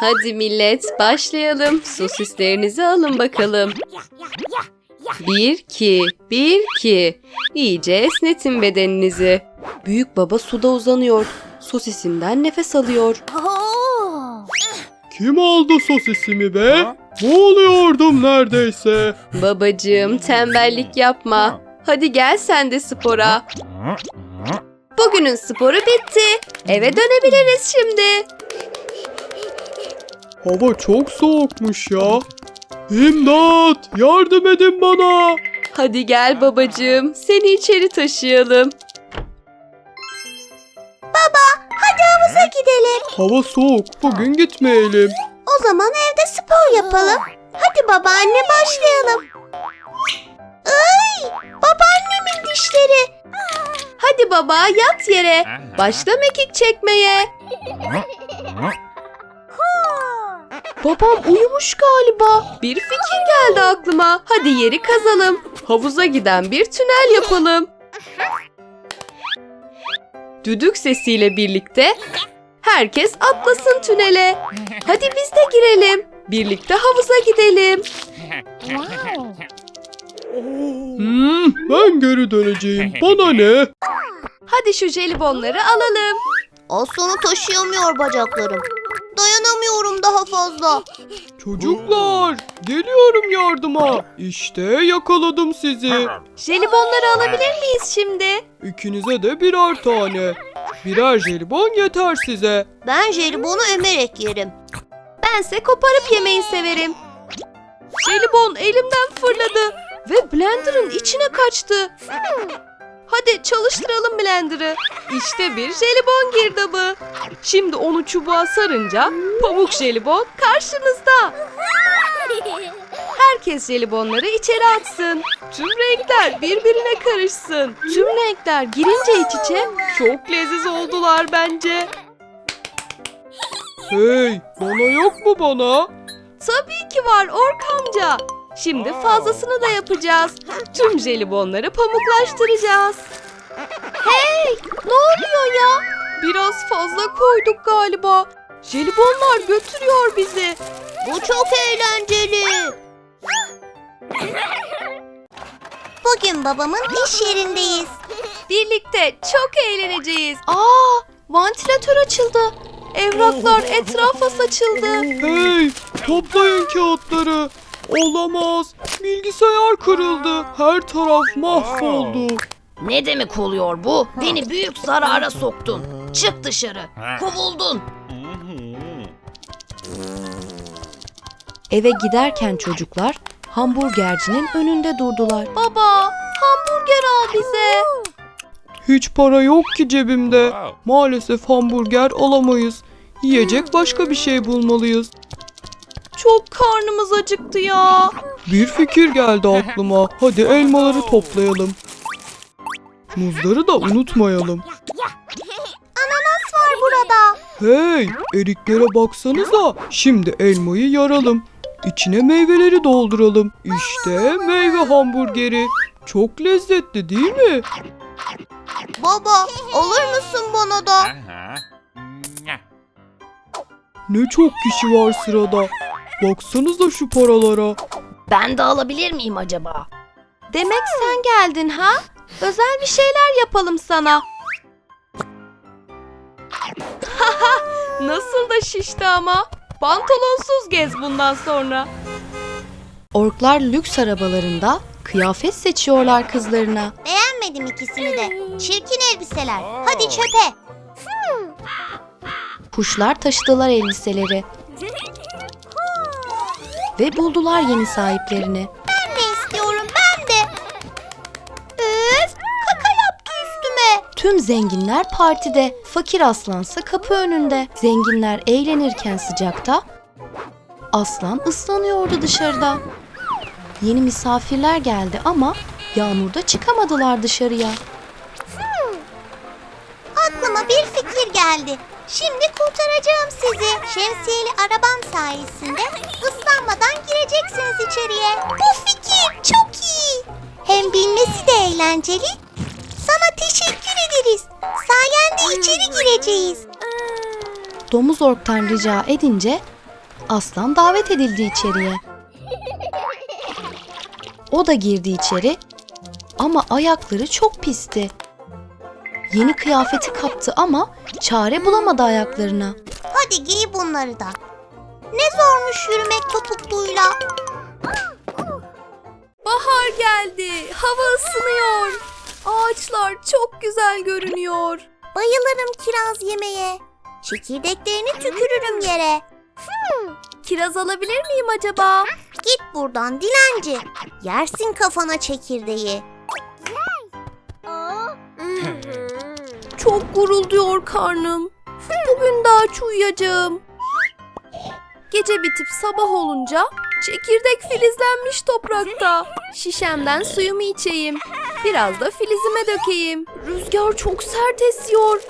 Hadi millet başlayalım. Sosislerinizi alın bakalım. Bir ki, bir ki. İyice esnetin bedeninizi. Büyük baba suda uzanıyor. Sosisinden nefes alıyor. Kim aldı sosisimi be? Boğuluyordum neredeyse. Babacığım tembellik yapma. Hadi gel sen de spora. Bugünün sporu bitti. Eve dönebiliriz şimdi. Hava çok soğukmuş ya. İmdat! Yardım edin bana! Hadi gel babacığım. Seni içeri taşıyalım. Havuza gidelim. Hava soğuk. Bugün gitmeyelim. O zaman evde spor yapalım. Hadi babaanne başlayalım. Ay, babaannemin dişleri. Hadi baba yat yere. Başla mekik çekmeye. Babam uyumuş galiba. Bir fikir geldi aklıma. Hadi yeri kazalım. Havuza giden bir tünel yapalım. Düdük sesiyle birlikte herkes atlasın tünele. Hadi biz de girelim. Birlikte havuza gidelim. Hmm, ben geri döneceğim. Bana ne? Hadi şu jelibonları alalım. Aslanı taşıyamıyor bacaklarım. Dayanamıyorum daha fazla. Çocuklar, geliyorum yardıma. İşte yakaladım sizi. Jelibonları alabilir miyiz şimdi? İkinize de birer tane. Birer jelibon yeter size. Ben jelibonu emerek yerim. Bense koparıp yemeyi severim. Jelibon elimden fırladı ve blenderın içine kaçtı. Hadi çalıştıralım blenderı. İşte bir jelibon girdabı. Şimdi onu çubuğa sarınca pamuk jelibon karşınızda. Herkes jelibonları içeri atsın. Tüm renkler birbirine karışsın. Tüm renkler girince iç içe çok leziz oldular bence. Hey, bana yok mu bana? Tabii ki var Ork amca. Şimdi fazlasını da yapacağız. Tüm jelibonları pamuklaştıracağız. Hey! Ne oluyor ya? Biraz fazla koyduk galiba. Jelibonlar götürüyor bizi. Bu çok eğlenceli. Bugün babamın iş yerindeyiz. Birlikte çok eğleneceğiz. Aa! Vantilatör açıldı. Evraklar etrafa saçıldı. Hey, toplayın kağıtları. Olamaz. Bilgisayar kırıldı. Her taraf mahvoldu. Ne demek oluyor bu? Beni büyük zarara soktun. Çık dışarı. Kovuldun. Eve giderken çocuklar hamburgercinin önünde durdular. Baba, hamburger al bize. Hiç para yok ki cebimde. Maalesef hamburger alamayız. Yiyecek başka bir şey bulmalıyız. Çok karnımız acıktı ya. Bir fikir geldi aklıma. Hadi elmaları toplayalım. Muzları da unutmayalım. Var burada. Hey, eriklere baksanıza. Şimdi elmayı yaralım. İçine meyveleri dolduralım. İşte meyve hamburgeri. Çok lezzetli değil mi? Baba, alır mısın bana da? Ne çok kişi var sırada. Baksanıza şu paralara. Ben de alabilir miyim acaba? Demek sen geldin ha? Özel bir şeyler yapalım sana. Nasıl da şişti ama. Pantolonsuz gez bundan sonra. Orklar lüks arabalarında kıyafet seçiyorlar kızlarına. Beğenmedim ikisini de. Çirkin elbiseler. Hadi çöpe. Kuşlar taşıdılar elbiseleri. Ve buldular yeni sahiplerini. Ben de istiyorum ben de. Üf, kaka yaptı üstüme. Tüm zenginler partide, fakir aslansa kapı önünde. Zenginler eğlenirken sıcakta, aslan ıslanıyordu dışarıda. Yeni misafirler geldi ama yağmurda çıkamadılar dışarıya. Aklıma bir fikir geldi. Şimdi kurtaracağım sizi. Şemsiyeli arabam sayesinde ıslanmadan gireceksiniz içeriye. Bu fikir çok iyi. Hem bilmesi de eğlenceli. Sana teşekkür ederiz. Sayende içeri gireceğiz. Domuz orktan rica edince Aslan davet edildi içeriye. O da girdi içeri ama ayakları çok pisti. Yeni kıyafeti kaptı ama çare bulamadı ayaklarına. Hadi giy bunları da. Ne zormuş yürümek topukluyla. Bahar geldi. Hava ısınıyor. Ağaçlar çok güzel görünüyor. Bayılırım kiraz yemeye. Çekirdeklerini tükürürüm yere. Kiraz alabilir miyim acaba? Git buradan dilenci. Yersin kafana çekirdeği. Çok gurulduyor karnım. Bugün de aç uyuyacağım. Gece bitip sabah olunca çekirdek filizlenmiş toprakta. Şişemden suyumu içeyim. Biraz da filizime dökeyim. Rüzgar çok sert esiyor.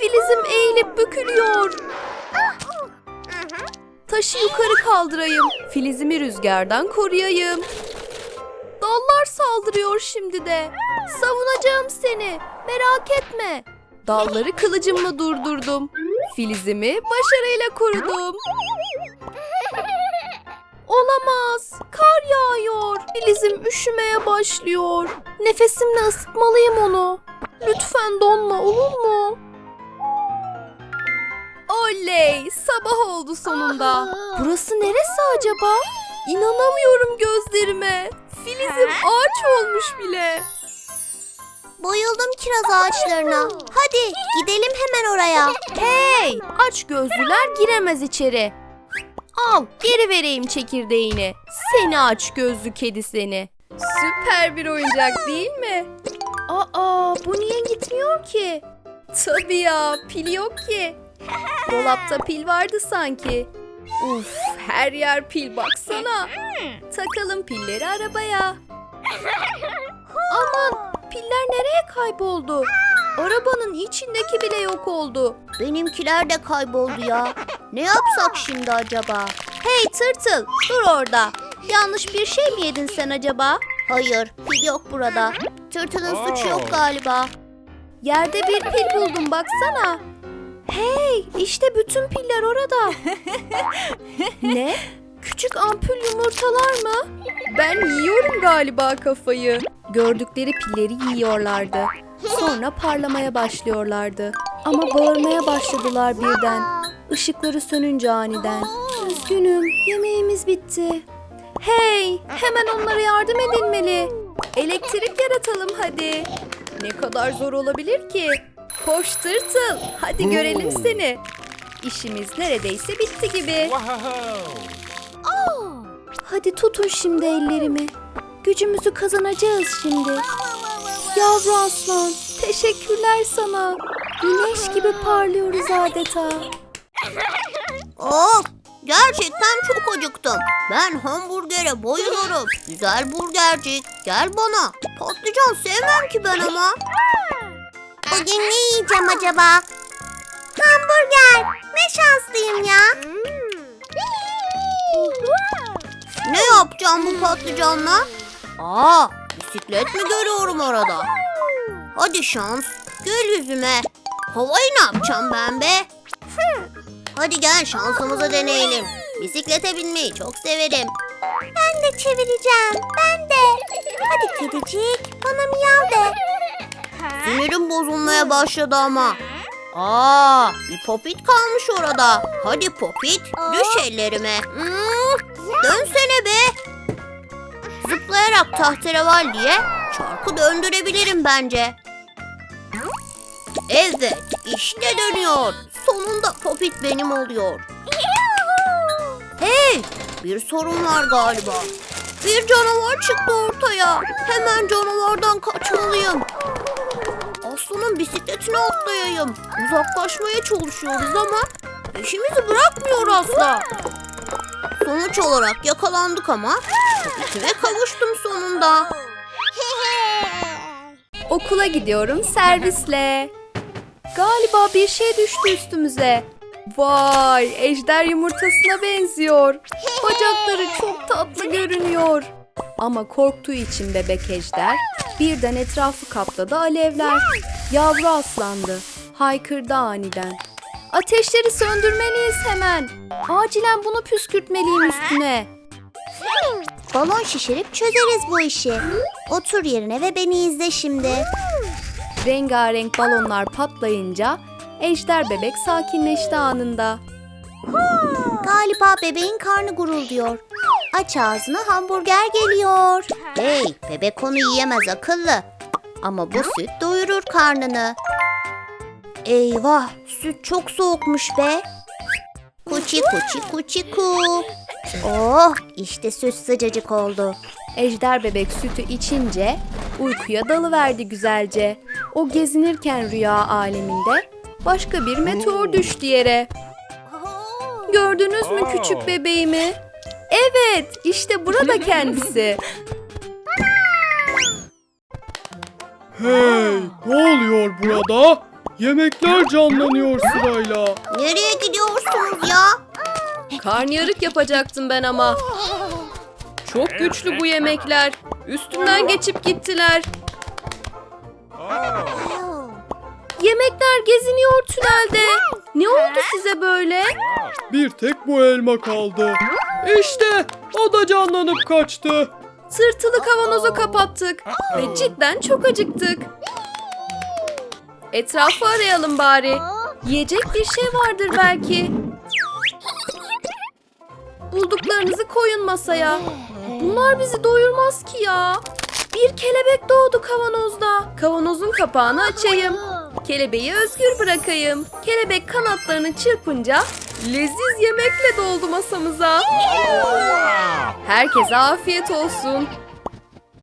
Filizim eğilip bükülüyor. Taşı yukarı kaldırayım. Filizimi rüzgardan koruyayım. Dallar saldırıyor şimdi de. Savunacağım seni. Merak etme. Dalları kılıcımla durdurdum. Filizimi başarıyla korudum. Olamaz. Kar yağıyor. Filizim üşümeye başlıyor. Nefesimle ısıtmalıyım onu. Lütfen donma olur mu? Oley! Sabah oldu sonunda. Burası neresi acaba? İnanamıyorum gözlerime. Filizim ağaç olmuş bile. Bayıldım kiraz ağaçlarına. Hadi gidelim hemen oraya. Hey! Aç gözlüler giremez içeri. Al, geri vereyim çekirdeğini. Seni aç gözlü kedi seni. Süper bir oyuncak değil mi? Aa, bu niye gitmiyor ki? Tabii ya, pil yok ki. Dolapta pil vardı sanki. Uf, her yer pil baksana. Takalım pilleri arabaya. Aman, piller nereye kayboldu? Arabanın içindeki bile yok oldu. Benimkiler de kayboldu ya. Ne yapsak şimdi acaba? Hey tırtıl dur orada. Yanlış bir şey mi yedin sen acaba? Hayır, pil yok burada. Tırtılın suçu yok galiba. Yerde bir pil buldum baksana. Hey işte bütün piller orada. ne? Küçük ampul yumurtalar mı? Ben yiyorum galiba kafayı. Gördükleri pilleri yiyorlardı. Sonra parlamaya başlıyorlardı. Ama bağırmaya başladılar birden. Işıkları sönünce aniden. Üzgünüm, yemeğimiz bitti. Hey, hemen onlara yardım edilmeli. Elektrik yaratalım hadi. Ne kadar zor olabilir ki? Koş tırtıl, hadi görelim seni. İşimiz neredeyse bitti gibi. Hadi tutun şimdi ellerimi. Gücümüzü kazanacağız şimdi. Yavru aslan, teşekkürler sana. Güneş gibi parlıyoruz adeta. Of, gerçekten çok acıktım. Ben hamburgere bayılırım. Güzel burgercik, gel bana. Patlıcan sevmem ki ben ama. Bugün ne yiyeceğim acaba? Hamburger. Ne şanslıyım ya. Ne yapacağım bu patlıcanla? Aa, bisiklet mi görüyorum orada? Hadi şans, gül yüzüme. Havayı ne yapacağım ben be? Hadi gel şansımızı deneyelim. Bisiklete binmeyi çok severim. Ben de çevireceğim. Ben de. Hadi kedicik bana miyav de. Sinirim bozulmaya başladı ama. Aa, bir popit kalmış orada. Hadi popit, düş ellerime. Hmm, dönsene be. Zıplayarak tahterevalliye çarkı döndürebilirim bence. Evet, işte dönüyor. Sonunda popit benim oluyor. Hey, bir sorun var galiba. Bir canavar çıktı ortaya. Hemen canavardan kaçmalıyım. Aslanın bisikletine atlayayım. Uzaklaşmaya çalışıyoruz ama peşimizi bırakmıyor asla. Sonuç olarak yakalandık ama popitime kavuştum sonunda. Okula gidiyorum servisle. Galiba bir şey düştü üstümüze. Vay, ejder yumurtasına benziyor. Bacakları çok tatlı görünüyor. Ama korktuğu için bebek ejder birden etrafı kapladı alevler. Yavru aslandı. Haykırdı aniden. Ateşleri söndürmeliyiz hemen. Acilen bunu püskürtmeliyim üstüne. Balon şişirip çözeriz bu işi. Otur yerine ve beni izle şimdi. Rengarenk balonlar patlayınca ejder bebek sakinleşti anında. Galiba bebeğin karnı gurulduyor. Aç ağzını hamburger geliyor. Hey bebek onu yiyemez akıllı. Ama bu süt doyurur karnını. Eyvah süt çok soğukmuş be. Kuçi kuçi kuçi ku. Oh işte süt sıcacık oldu. Ejder bebek sütü içince uykuya dalıverdi güzelce. O gezinirken rüya aleminde başka bir meteor düştü yere. Gördünüz mü küçük bebeğimi? Evet, işte burada kendisi. Hey ne oluyor burada? Yemekler canlanıyor sırayla. Nereye gidiyorsunuz ya? Karnıyarık yapacaktım ben ama. Çok güçlü bu yemekler. Üstümden geçip gittiler. Yemekler geziniyor tünelde. Ne oldu size böyle? Bir tek bu elma kaldı. İşte o da canlanıp kaçtı. Tırtılı kavanozu kapattık ve cidden çok acıktık. Etrafı arayalım bari. Yiyecek bir şey vardır belki. Bulduklarınızı koyun masaya. Bunlar bizi doyurmaz ki ya. Bir kelebek doğdu kavanozda. Kavanozun kapağını açayım. Kelebeği özgür bırakayım. Kelebek kanatlarını çırpınca leziz yemekle doldu masamıza. Herkese afiyet olsun.